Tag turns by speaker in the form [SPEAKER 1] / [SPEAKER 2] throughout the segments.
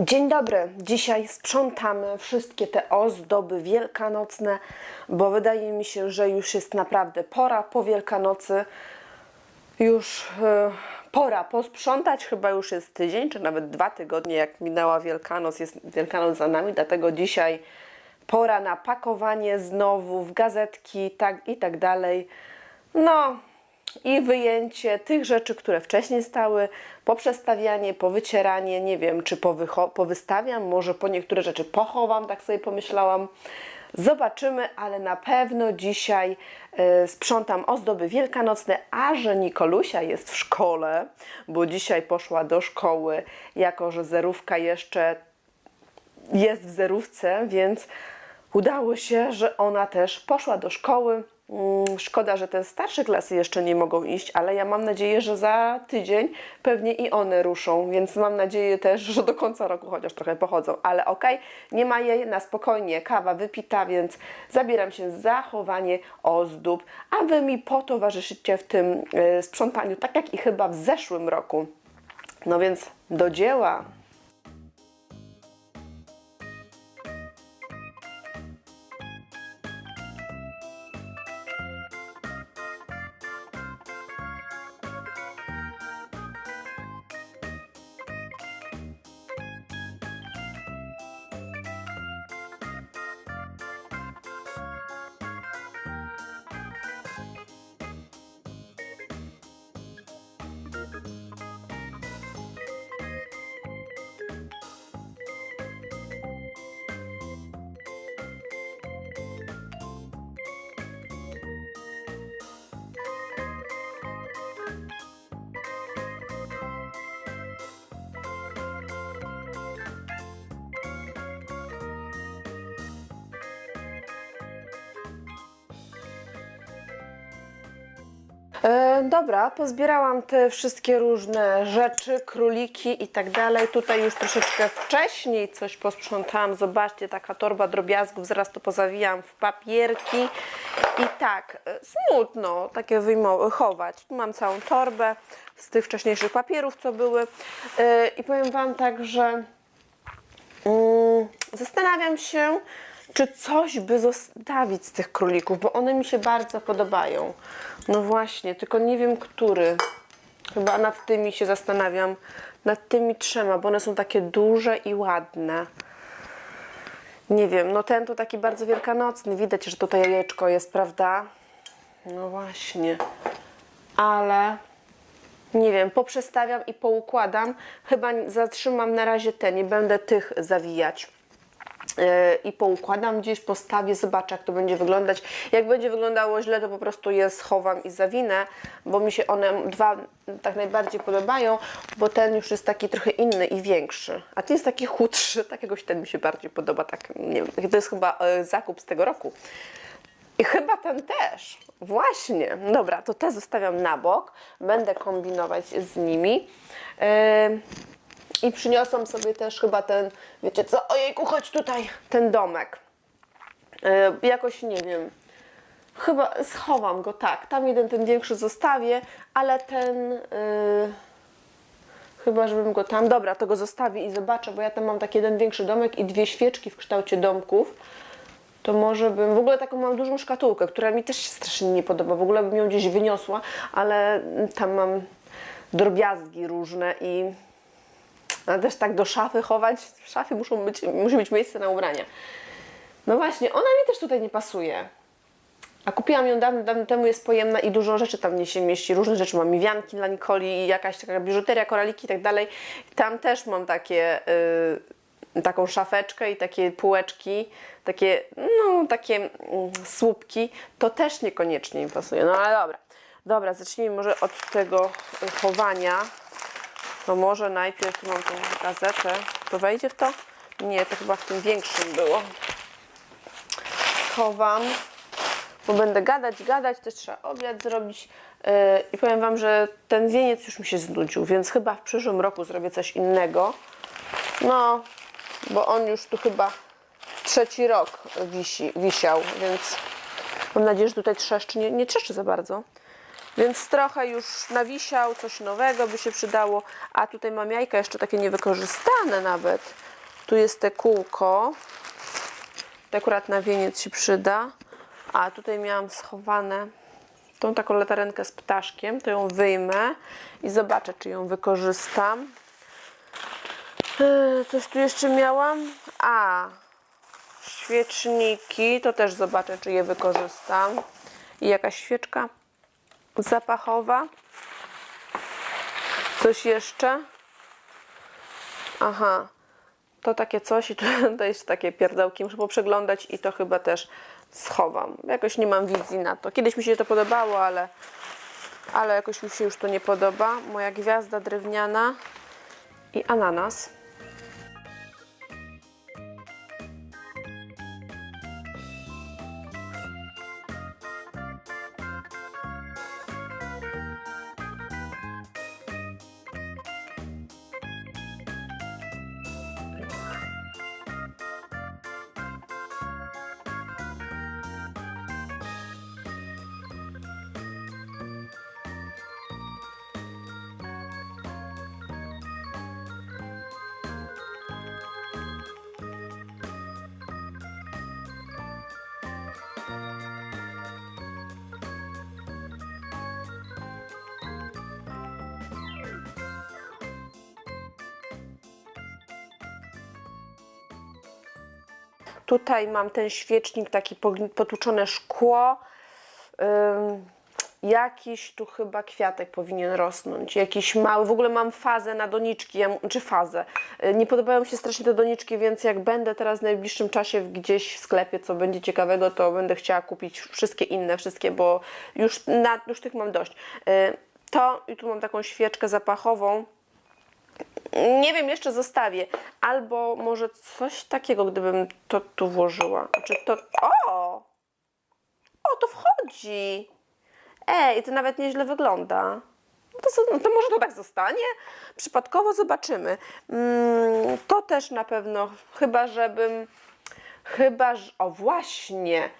[SPEAKER 1] Dzień dobry. Dzisiaj sprzątamy wszystkie te ozdoby wielkanocne, bo wydaje mi się, że już jest naprawdę pora po Wielkanocy. Już e, pora posprzątać, chyba już jest tydzień, czy nawet dwa tygodnie, jak minęła Wielkanoc, jest Wielkanoc za nami, dlatego dzisiaj pora na pakowanie znowu w gazetki tak, i tak dalej. No, i wyjęcie tych rzeczy, które wcześniej stały, poprzestawianie, powycieranie, nie wiem, czy powystawiam, może po niektóre rzeczy pochowam, tak sobie pomyślałam. Zobaczymy, ale na pewno dzisiaj e, sprzątam ozdoby wielkanocne, a że Nikolusia jest w szkole, bo dzisiaj poszła do szkoły, jako że zerówka jeszcze jest w zerówce, więc udało się, że ona też poszła do szkoły. Mm, Szkoda, że te starsze klasy jeszcze nie mogą iść, ale ja mam nadzieję, że za tydzień pewnie i one ruszą, więc mam nadzieję też, że do końca roku chociaż trochę pochodzą. Ale okej, nie ma jej na spokojnie, kawa wypita, więc zabieram się za chowanie ozdób, a wy mi potowarzyszycie w tym e, sprzątaniu, tak jak i chyba w zeszłym roku. No więc do dzieła. E, dobra, pozbierałam te wszystkie różne rzeczy, króliki i tak dalej. Tutaj już troszeczkę wcześniej coś posprzątałam. Zobaczcie, taka torba drobiazgów, zaraz to pozawijam w papierki. I tak, e, smutno takie wyjmować. Tu mam całą torbę z tych wcześniejszych papierów, co były. E, I powiem Wam tak, że Mm, Zastanawiam się, czy coś by zostawić z tych królików, bo one mi się bardzo podobają. No właśnie, tylko nie wiem, który. Chyba nad tymi się zastanawiam. Nad tymi trzema, bo one są takie duże i ładne. Nie wiem, no ten to taki bardzo wielkanocny. Widać, że tutaj jajeczko jest, prawda? No właśnie. Ale nie wiem, poprzestawiam i poukładam. Chyba zatrzymam na razie te, nie będę tych zawijać. Yy, I poukładam gdzieś, postawię, zobaczę jak to będzie wyglądać. Jak będzie wyglądało źle, to po prostu je schowam i zawinę, bo mi się one dwa tak najbardziej podobają, bo ten już jest taki trochę inny i większy, a ten jest taki chudszy, tak jakoś ten mi się bardziej podoba, tak nie wiem, to jest chyba e, zakup z tego roku. I chyba ten też. Właśnie. Dobra, to te zostawiam na bok. Będę kombinować z nimi. Yy, I przyniosłam sobie też chyba ten, wiecie co, ojejku, chodź tutaj, ten domek. Yy, jakoś nie wiem. Chyba schowam go, tak. Tam jeden, ten większy zostawię, ale ten... Yy, Chyba, żebym go tam. Dobra, to go zostawię i zobaczę, bo ja tam mam taki jeden większy domek i dwie świeczki w kształcie domków. To może bym. W ogóle taką mam dużą szkatułkę, która mi też się strasznie nie podoba. W ogóle bym ją gdzieś wyniosła, ale tam mam drobiazgi różne i. A też tak do szafy chować. W szafie muszą być, musi być miejsce na ubrania. No właśnie, ona mi też tutaj nie pasuje. A kupiłam ją dawno, dawno temu, jest pojemna i dużo rzeczy tam nie się mieści. Różne rzeczy mam, i wianki dla Nikoli, jakaś taka biżuteria, koraliki i tak dalej. Tam też mam takie, y, taką szafeczkę i takie półeczki, takie, no, takie mm, słupki. To też niekoniecznie mi pasuje. No ale dobra. Dobra, zacznijmy może od tego chowania. To może najpierw mam tą gazetę. To wejdzie w to? Nie, to chyba w tym większym było. Schowam bo będę gadać, gadać, też trzeba obiad zrobić yy, i powiem Wam, że ten wieniec już mi się znudził, więc chyba w przyszłym roku zrobię coś innego. No, bo on już tu chyba trzeci rok wisi, wisiał, więc mam nadzieję, że tutaj trzeszczy, nie, nie trzeszczy za bardzo. Więc trochę już nawisiał, coś nowego by się przydało, a tutaj mam jajka jeszcze takie niewykorzystane nawet. Tu jest te kółko. To akurat na wieniec się przyda. A tutaj miałam schowane tą taką latarenkę z ptaszkiem. To ją wyjmę i zobaczę, czy ją wykorzystam. Yy, Coś tu jeszcze miałam? A, świeczniki. To też zobaczę, czy je wykorzystam. I jakaś świeczka zapachowa. Coś jeszcze? Aha, to takie coś i to, to jest takie pierdołki. Muszę poprzeglądać i to chyba też schowam. Jakoś nie mam wizji na to. Kiedyś mi się to podobało, ale, ale jakoś mi się już to nie podoba. Moja gwiazda drewniana i ananas. Tutaj mam ten świecznik, taki potłuczone szkło. Jakiś tu chyba kwiatek powinien rosnąć, jakiś mały. W ogóle mam fazę na doniczki, czy fazę. Y, Nie podobają mi się strasznie te doniczki, więc jak będę teraz w najbliższym czasie gdzieś w sklepie, co będzie ciekawego, to będę chciała kupić wszystkie inne, wszystkie, bo już, na, już tych mam dość. Y, To i tu mam taką świeczkę zapachową. Nie wiem, jeszcze zostawię. Albo może coś takiego, gdybym to tu włożyła. Czy to. O! O, to wchodzi! Ej, to nawet nieźle wygląda. No To, to może to tak zostanie? Przypadkowo zobaczymy. Mm, to też na pewno, chyba żebym. Chyba, że. O, właśnie!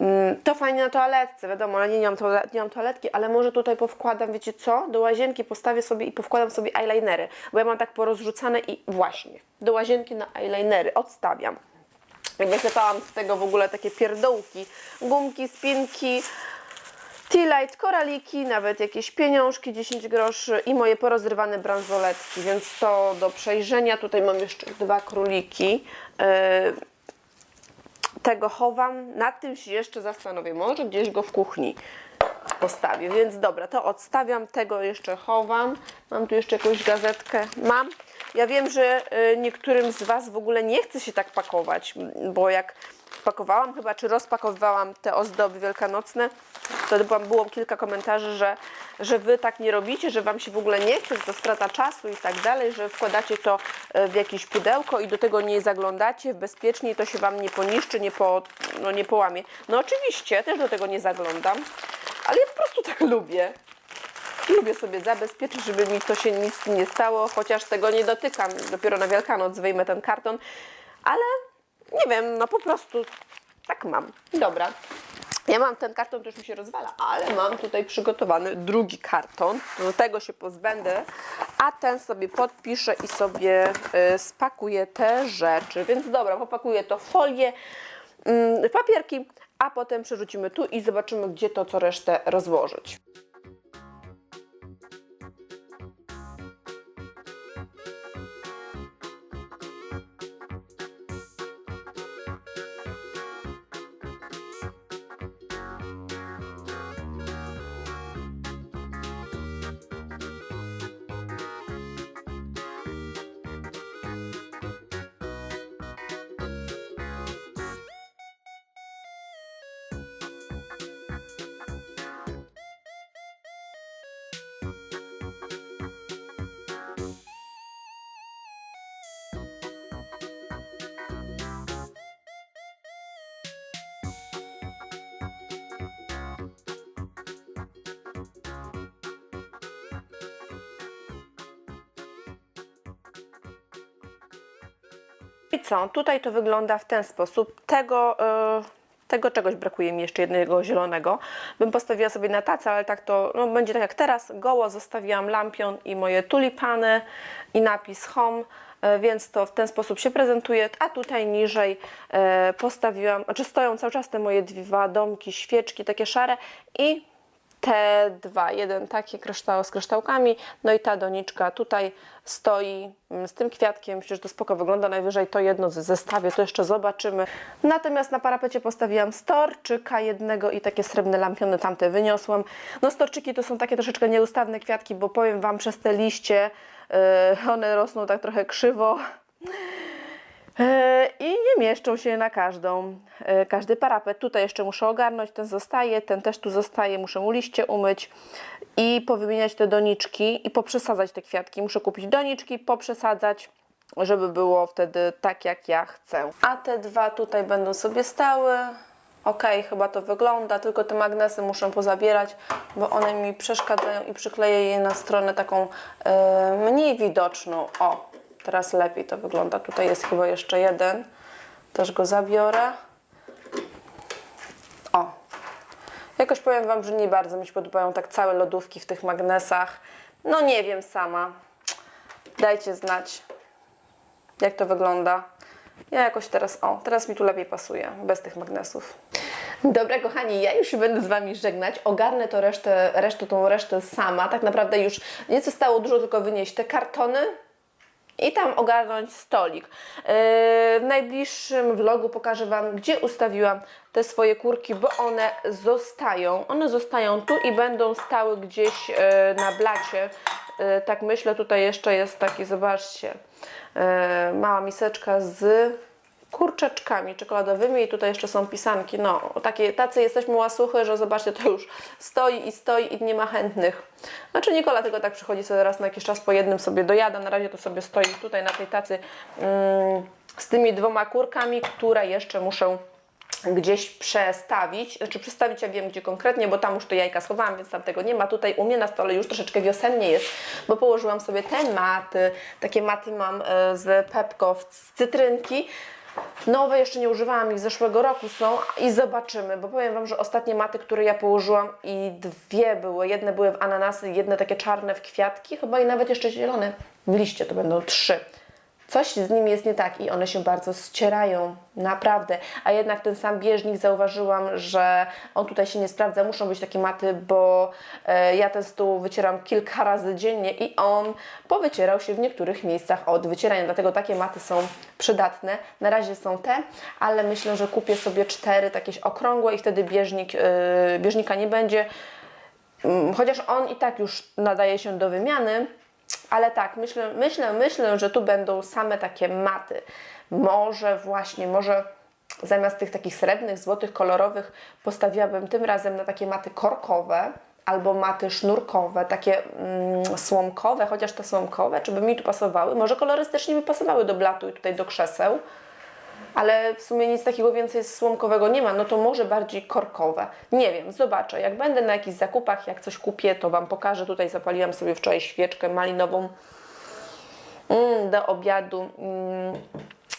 [SPEAKER 1] Mm, To fajnie na toaletce, wiadomo, ale nie, nie, mam toale- nie mam toaletki, ale może tutaj powkładam, wiecie co? Do łazienki postawię sobie i powkładam sobie eyelinery, bo ja mam tak porozrzucane i właśnie, do łazienki na eyelinery odstawiam. I wyklepałam z tego w ogóle takie pierdołki, gumki, spinki, tea light, koraliki, nawet jakieś pieniążki, 10 groszy i moje porozrywane bransoletki, więc to do przejrzenia. Tutaj mam jeszcze dwa króliki. Tego chowam, nad tym się jeszcze zastanowię, może gdzieś go w kuchni postawię, więc dobra, to odstawiam, tego jeszcze chowam, mam tu jeszcze jakąś gazetkę, mam. Ja wiem, że y, niektórym z Was w ogóle nie chce się tak pakować, bo jak pakowałam chyba, czy rozpakowywałam te ozdoby wielkanocne, byłam, było kilka komentarzy, że, że Wy tak nie robicie, że Wam się w ogóle nie chce, że to strata czasu i tak dalej, że wkładacie to e, w jakieś pudełko i do tego nie zaglądacie bezpiecznie, to się Wam nie poniszczy, nie, po, no, nie połamie. No oczywiście, też do tego nie zaglądam, ale ja po prostu tak lubię. Lubię sobie zabezpieczyć, żeby mi to się nic nie stało, chociaż tego nie dotykam. Dopiero na Wielkanoc wyjmę ten karton, ale nie wiem, no po prostu tak mam. Dobra. Ja mam ten karton, to już mi się rozwala, ale mam tutaj przygotowany drugi karton. Do tego się pozbędę, a ten sobie podpiszę i sobie y, spakuję te rzeczy. Więc dobra, popakuję to w folię, mm, papierki, a potem przerzucimy tu i zobaczymy, gdzie to co resztę rozłożyć. I co? Tutaj to wygląda w ten sposób. Tego, e, Tego czegoś brakuje mi jeszcze jednego zielonego. Bym postawiła sobie na tacę, ale tak to no, będzie tak jak teraz. Goło zostawiłam lampion i moje tulipany i napis home. E, Więc to w ten sposób się prezentuje, a tutaj niżej e, postawiłam, znaczy stoją cały czas te moje dwa domki, świeczki takie szare i te dwa, jeden taki kryształ z kryształkami, no i ta doniczka tutaj stoi mm, z tym kwiatkiem, myślę, że to spoko wygląda, najwyżej to jedno z zestawie, to jeszcze zobaczymy. Natomiast na parapecie postawiłam storczyka jednego i takie srebrne lampiony tamte wyniosłam. No storczyki to są takie troszeczkę nieustawne kwiatki, bo powiem Wam, przez te liście yy, one rosną tak trochę krzywo. E, I nie mieszczą się na każdą, e, każdy parapet. Tutaj jeszcze muszę ogarnąć, ten zostaje, ten też tu zostaje, muszę mu liście umyć i powymieniać te doniczki i poprzesadzać te kwiatki. Muszę kupić doniczki, poprzesadzać, żeby było wtedy tak, jak ja chcę. A te dwa tutaj będą sobie stały. Ok, chyba to wygląda, tylko te magnesy muszę pozabierać, bo one mi przeszkadzają i przykleję je na stronę taką e, mniej widoczną. O, teraz lepiej to wygląda. Tutaj jest chyba jeszcze jeden. Też go zabiorę. O. Jakoś powiem Wam, że nie bardzo mi się podobają tak całe lodówki w tych magnesach. No nie wiem sama. Dajcie znać, jak to wygląda. Ja jakoś teraz, o, teraz mi tu lepiej pasuje, bez tych magnesów. Dobra, kochani, ja już się będę z Wami żegnać. Ogarnę to resztę, resztę, tą resztę sama. Tak naprawdę już nie zostało dużo, tylko wynieść te kartony, i tam ogarnąć stolik. Yy, W najbliższym vlogu pokażę Wam, gdzie ustawiłam te swoje kurki, bo one zostają. One zostają tu i będą stały gdzieś yy, na blacie. Yy, Tak myślę, tutaj jeszcze jest taki, zobaczcie, mała miseczka z kurczaczkami czekoladowymi i tutaj jeszcze są pisanki. No, takie, tacy jesteśmy łasuchy, że zobaczcie, to już stoi i stoi i nie ma chętnych. Znaczy Nikola tylko tak przychodzi sobie raz na jakiś czas po jednym sobie dojada. Na razie to sobie stoi tutaj na tej tacy mm, z tymi dwoma kurkami, które jeszcze muszę gdzieś przestawić, znaczy przestawić ja wiem gdzie konkretnie, bo tam już to jajka schowałam, więc tam tego nie ma. Tutaj u mnie na stole już troszeczkę wiosennie jest, bo położyłam sobie te maty, takie maty mam e, z Pepko z cytrynki. Nowe jeszcze nie używałam ich z zeszłego roku są i zobaczymy, bo powiem Wam, że ostatnie maty, które ja położyłam i dwie były, jedne były w ananasy, jedne takie czarne w kwiatki, chyba i nawet jeszcze zielone w liście, to będą trzy. Coś z nimi jest nie tak i one się bardzo ścierają, naprawdę. A jednak ten sam bieżnik zauważyłam, że on tutaj się nie sprawdza. Muszą być takie maty, bo e, ja ten stół wycieram kilka razy dziennie i on powycierał się w niektórych miejscach od wycierania. Dlatego takie maty są przydatne. Na razie są te, ale myślę, że kupię sobie cztery takie okrągłe i wtedy bieżnik, e, bieżnika nie będzie. Mm, Chociaż on i tak już nadaje się do wymiany, ale tak, myślę, myślę, myślę, że tu będą same takie maty. Może właśnie, może zamiast tych takich srebrnych, złotych, kolorowych postawiłabym tym razem na takie maty korkowe albo maty sznurkowe, takie mm, słomkowe, chociaż te słomkowe, czy by mi tu pasowały? Może kolorystycznie by pasowały do blatu i tutaj do krzeseł ale w sumie nic takiego więcej słomkowego nie ma, no to może bardziej korkowe. Nie wiem, zobaczę. Jak będę na jakichś zakupach, jak coś kupię, to Wam pokażę. Tutaj zapaliłam sobie wczoraj świeczkę malinową mm, do obiadu. Mm,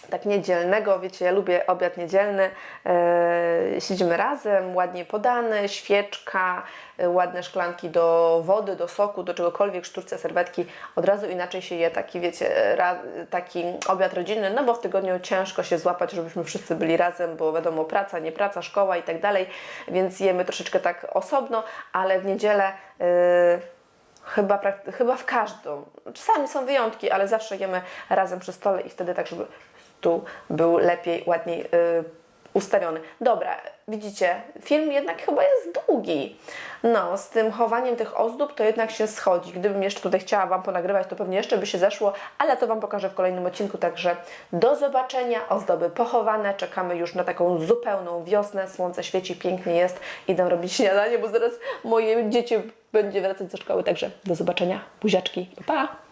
[SPEAKER 1] tak niedzielnego, wiecie, ja lubię obiad niedzielny. E, siedzimy razem, ładnie podany, świeczka, e, ładne szklanki do wody, do soku, do czegokolwiek, sztuczce, serwetki. Od razu inaczej się je taki, wiecie, ra, taki obiad rodzinny, no bo w tygodniu ciężko się złapać, żebyśmy wszyscy byli razem, bo wiadomo, praca, nie praca, szkoła i tak dalej, więc jemy troszeczkę tak osobno, ale w niedzielę. E, Chyba, chyba w każdą. Czasami są wyjątki, ale zawsze jemy razem przy stole i wtedy tak, żeby stół był lepiej, ładniej yy, ustawiony. Dobra, widzicie, film jednak chyba jest długi. No, z tym chowaniem tych ozdób to jednak się schodzi. Gdybym jeszcze tutaj chciała Wam ponagrywać, to pewnie jeszcze by się zeszło, ale to Wam pokażę w kolejnym odcinku, także do zobaczenia. Ozdoby pochowane, czekamy już na taką zupełną wiosnę, słońce świeci, pięknie jest. Idę robić śniadanie, bo zaraz moje dzieci będzie wracać ze szkoły, także do zobaczenia. Buziaczki, pa! pa.